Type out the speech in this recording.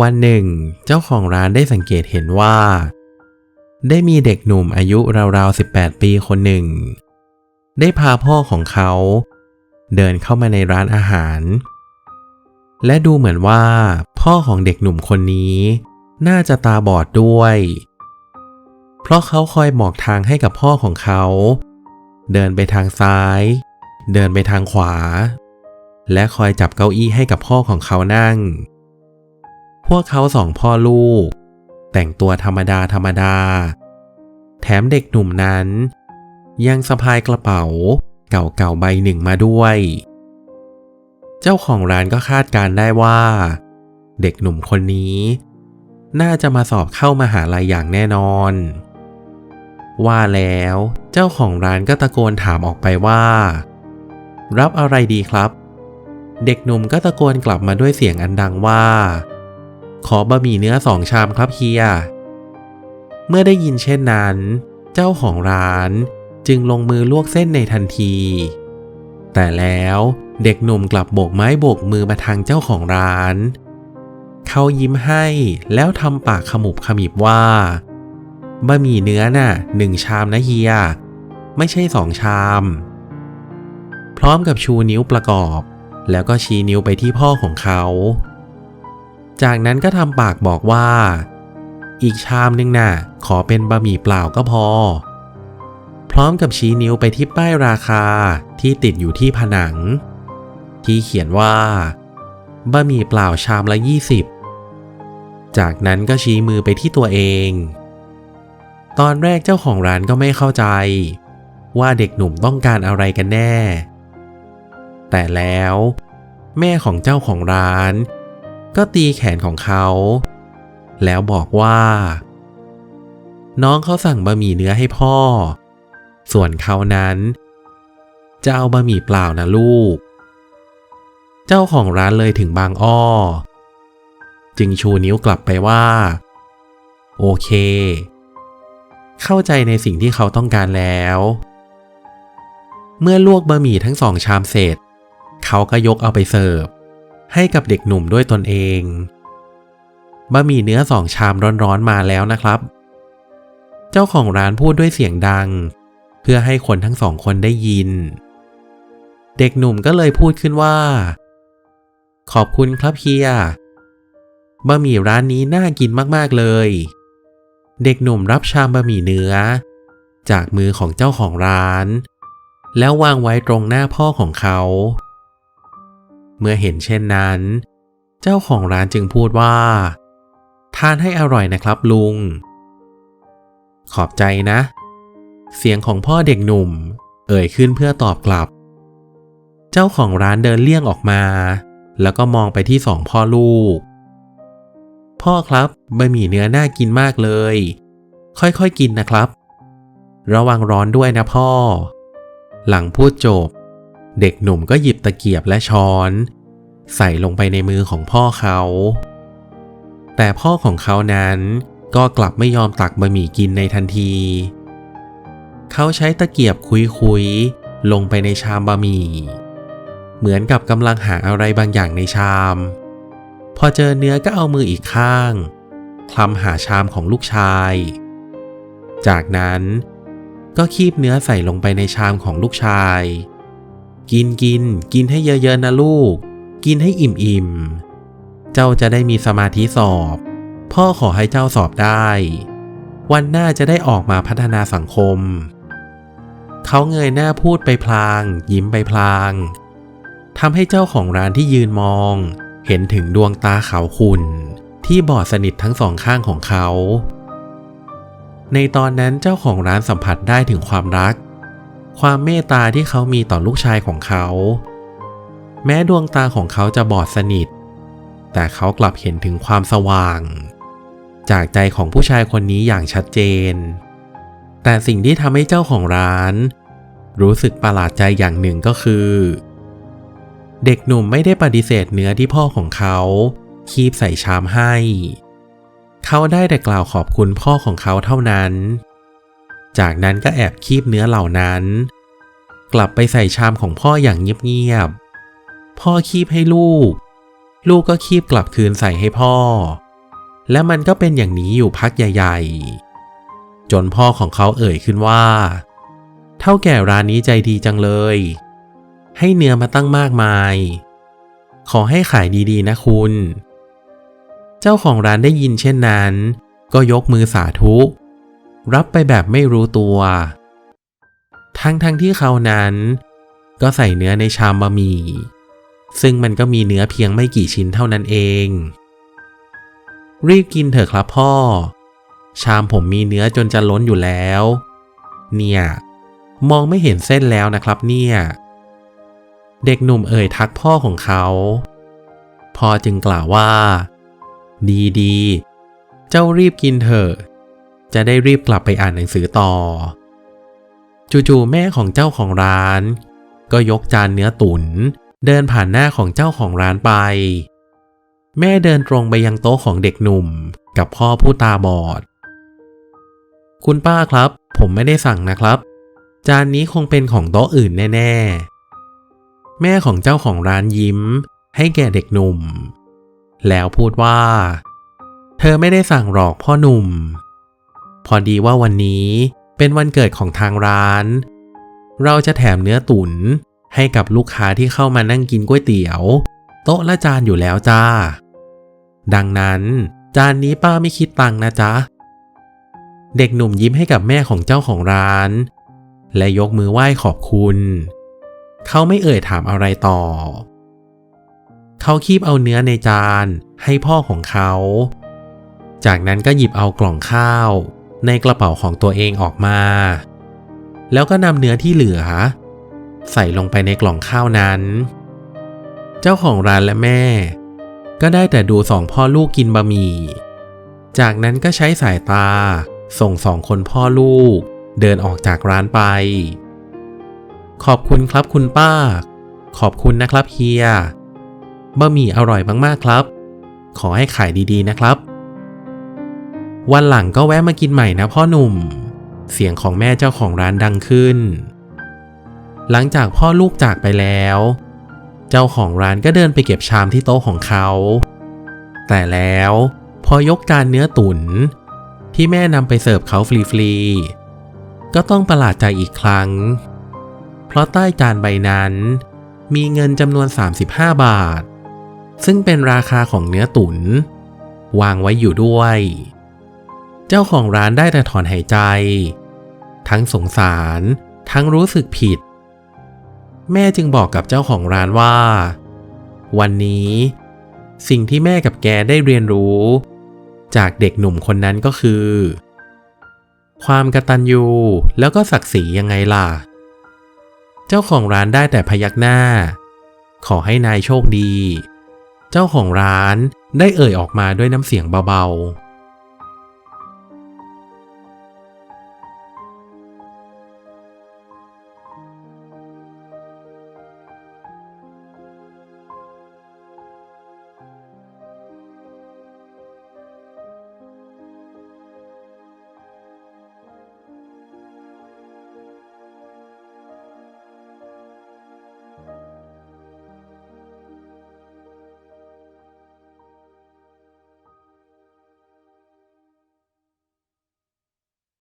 วันหนึ่ง เจ้าของร้านได้สังเกตเห็นว่า ได้มีเด็กหนุ่มอายุราวๆ 18 ปีคนหนึ่ง ได้พาพ่อของเขา เดินเข้ามาในร้านอาหาร และดูเหมือนว่า พ่อของเด็กหนุ่มคนนี้ น่าจะตาบอดด้วย เพราะเขาคอยบอกทางให้กับพ่อของเขา เดินไปทางซ้าย เดินไปทางขวา และคอยจับเก้าอี้ให้กับพ่อของเขานั่ง วกเขาสองพ่อลูก แต่งตัวธรรมดาธรรมดา แถมเด็กหนุ่มนั้น ยังสะพายกระเป๋าเก่าๆใบหนึ่งมาด้วย เจ้าของร้านก็คาดการได้ว่า เด็กหนุ่มคนนี้ น่าจะมาสอบเข้ามาหาลัยอย่างแน่นอน ว่าแล้วเจ้าของร้านก็ตะโกนถามออกไปว่า รับอะไรดีครับเด็กหนุ่มก็ตะโกนกลับมาด้วยเสียงอันดังว่า ขอบะหมี่เนื้อสองชามครับเฮีย เมื่อได้ยินเช่นนั้น เจ้าของร้านจึงลงมือลวกเส้นในทันที แต่แล้วเด็กหนุ่มกลับโบกไม้โบกมือมาทางเจ้าของร้าน เขายิ้มให้แล้วทำปากขมุบขมิบว่าบะหมี่เนื้อน่ะหนึ่งชามนะเฮีย ไม่ใช่สองชาม พร้อมกับชูนิ้วประกอบ แล้วก็ชี้นิ้วไปที่พ่อของเขา จากนั้นก็ทำปากบอกว่า อีกชามนึงน่ะ ขอเป็นบะหมี่เปล่าก็พอ พร้อมกับชี้นิ้วไปที่ป้ายราคาที่ติดอยู่ที่ผนัง ที่เขียนว่าบะหมี่เปล่าชามละ 20 จากนั้นก็ชี้มือไปที่ตัวเอง ตอนแรกเจ้าของร้านก็ไม่เข้าใจ ว่าเด็กหนุ่มต้องการอะไรกันแน่ แต่แล้ว แม่ของเจ้าของร้าน ก็ตีแขนของเขา แล้วบอกว่า น้องเขาสั่งบะหมี่เนื้อให้พ่อ ส่วนเขานั้น จะเอาบะหมี่เปล่านะลูก เจ้าของร้านเลยถึงบางอ้อ จึงชูนิ้วกลับไปว่า โอเค เข้าใจในสิ่งที่เขาต้องการแล้ว เมื่อลวกบะหมี่ทั้งสองชามเสร็จ เขาก็ยกเอาไปเสิร์ฟ ให้กับเด็กหนุ่มด้วยตนเองบะหมี่เนื้อสองชามร้อนๆมาแล้วนะครับ เจ้าของร้านพูดด้วยเสียงดัง เพื่อให้คนทั้งสองคนได้ยิน เด็กหนุ่มก็เลยพูดขึ้นว่า ขอบคุณครับเฮียบะหมี่ร้านนี้น่ากินมากๆเลย เด็กหนุ่มรับชามบะหมี่เนื้อ จากมือของเจ้าของร้าน แล้ววางไว้ตรงหน้าพ่อของเขา เมื่อเห็นเช่นนั้น เจ้าของร้านจึงพูดว่า ทานให้อร่อยนะครับลุง ขอบใจนะ เสียงของพ่อเด็กหนุ่ม เอ่ยขึ้นเพื่อตอบกลับ เจ้าของร้านเดินเลี่ยงออกมา แล้วก็มองไปที่สองพ่อลูก พ่อครับบะหมี่เนื้อน่ากินมากเลย ค่อยๆกินนะครับ ระวังร้อนด้วยนะพ่อ หลังพูดจบ เด็กหนุ่มก็หยิบตะเกียบและช้อน ใส่ลงไปในมือของพ่อเขา แต่พ่อของเขานั้นก็กลับไม่ยอมตักบะหมี่กินในทันที เขาใช้ตะเกียบคุยๆลงไปในชามบะหมี่ เหมือนกับกำลังหาอะไรบางอย่างในชาม พอเจอเนื้อก็เอามืออีกข้างคลำหาชามของลูกชาย จากนั้นก็คีบเนื้อใส่ลงไปในชามของลูกชาย กินกิน กินให้เยอะๆนะลูก กินให้อิ่มๆ เจ้าจะได้มีสมาธิสอบ พ่อขอให้เจ้าสอบได้ วันหน้าจะได้ออกมาพัฒนาสังคม เขาเงยหน้าพูดไปพลาง ยิ้มไปพลางทำให้เจ้าของร้านที่ยืนมอง เห็นถึงดวงตาขาวขุ่นที่บอดสนิททั้งสองข้างของเขา ในตอนนั้นเจ้าของร้านสัมผัสได้ถึงความรัก ความเมตตาที่เขามีต่อลูกชายของเขา แม้ดวงตาของเขาจะบอดสนิท แต่เขากลับเห็นถึงความสว่าง จากใจของผู้ชายคนนี้อย่างชัดเจน แต่สิ่งที่ทำให้เจ้าของร้าน รู้สึกประหลาดใจอย่างหนึ่งก็คือ เด็กหนุ่มไม่ได้ปฏิเสธเนื้อที่พ่อของเขาคีบใส่ชามให้ เขาได้แต่กล่าวขอบคุณพ่อของเขาเท่านั้น จากนั้นก็แอบคีบเนื้อเหล่านั้น กลับไปใส่ชามของพ่ออย่างเงียบๆ พ่อคีบให้ลูก ลูกก็คีบกลับคืนใส่ให้พ่อ และมันก็เป็นอย่างนี้อยู่พักใหญ่ ๆ จนพ่อของเขาเอ่ยขึ้นว่า เท่าแก่ร้านนี้ใจดีจังเลย ให้เนื้อมาตั้งมากมาย ขอให้ขายดีๆ นะคุณ เจ้าของร้านได้ยินเช่นนั้น ก็ยกมือสาธุ รับไปแบบไม่รู้ตัว ทั้งๆทที่เขานั้น ก็ใส่เนื้อในชามบะหมี่ ซึ่งมันก็มีเนื้อเพียงไม่กี่ชิ้นเท่านั้นเอง รีบกินเถอะครับพ่อ ชามผมมีเนื้อจนจะล้นอยู่แล้ว เนี่ย มองไม่เห็นเส้นแล้วนะครับเนี่ย เด็กหนุ่มเอ่ยทักพ่อของเขา พ่อจึงกล่าวว่า ดีดีๆเจ้ารีบกินเถอะ จะได้รีบกลับไปอ่านหนังสือต่อ จู่ๆแม่ของเจ้าของร้าน ก็ยกจานเนื้อตุน๋นเดินผ่านหน้าของเจ้าของร้านไป แม่เดินตรงไปยังโต๊ะของเด็กหนุ่มกับพ่อผู้ตาบอด คุณป้าครับ ผมไม่ได้สั่งนะครับ จานนี้คงเป็นของโต๊ะอื่นแน่ ๆ แม่ของเจ้าของร้านยิ้ม ให้แก่เด็กหนุ่ม แล้วพูดว่า เธอไม่ได้สั่งหรอกพ่อหนุ่ม พอดีว่าวันนี้เป็นวันเกิดของทางร้าน เราจะแถมเนื้อตุ๋นให้กับลูกค้าที่เข้ามานั่งกินก๋วยเตี๋ยว โต๊ะละจานอยู่แล้วจ้า ดังนั้น จานนี้ป้าไม่คิดตังนะจ๊ะ เด็กหนุ่มยิ้มให้กับแม่ของเจ้าของร้าน และยกมือไหว้ขอบคุณ เขาไม่เอ่ยถามอะไรต่อ เขาคีบเอาเนื้อในจานให้พ่อของเขา จากนั้นก็หยิบเอากล่องข้าว ในกระเป๋าของตัวเองออกมา แล้วก็นำเนื้อที่เหลือ ใส่ลงไปในกล่องข้าวนั้น เจ้าของร้านและแม่ ก็ได้แต่ดูสองพ่อลูกกินบะหมี่ จากนั้นก็ใช้สายตา ส่งสองคนพ่อลูก เดินออกจากร้านไป ขอบคุณครับคุณป้า ขอบคุณนะครับเฮียบะหมี่อร่อยมากๆครับ ขอให้ขายดีๆนะครับ วันหลังก็แวะมากินใหม่นะพ่อหนุ่ม เสียงของแม่เจ้าของร้านดังขึ้น หลังจากพ่อลูกจากไปแล้ว เจ้าของร้านก็เดินไปเก็บชามที่โต๊ะของเขา แต่แล้วพอยกจานเนื้อตุน๋นที่แม่นำไปเสิร์ฟเขาฟรีๆ ก็ต้องประหลาดใจอีกครั้ง เพราะใต้จานใบนั้น มีเงินจำนวน 35 บาท ซึ่งเป็นราคาของเนื้อตุน๋นวางไว้อยู่ด้วย เจ้าของร้านได้แต่ถอนหายใจ ทั้งสงสาร ทั้งรู้สึกผิด แม่จึงบอกกับเจ้าของร้านว่า วันนี้ สิ่งที่แม่กับแกได้เรียนรู้ จากเด็กหนุ่มคนนั้นก็คือ ความกระตัญญูแล้วก็ศักดิ์ศรียังไงล่ะ เจ้าของร้านได้แต่พยักหน้า ขอให้นายโชคดี เจ้าของร้านได้เอ่ยออกมาด้วยน้ำเสียงเบาๆ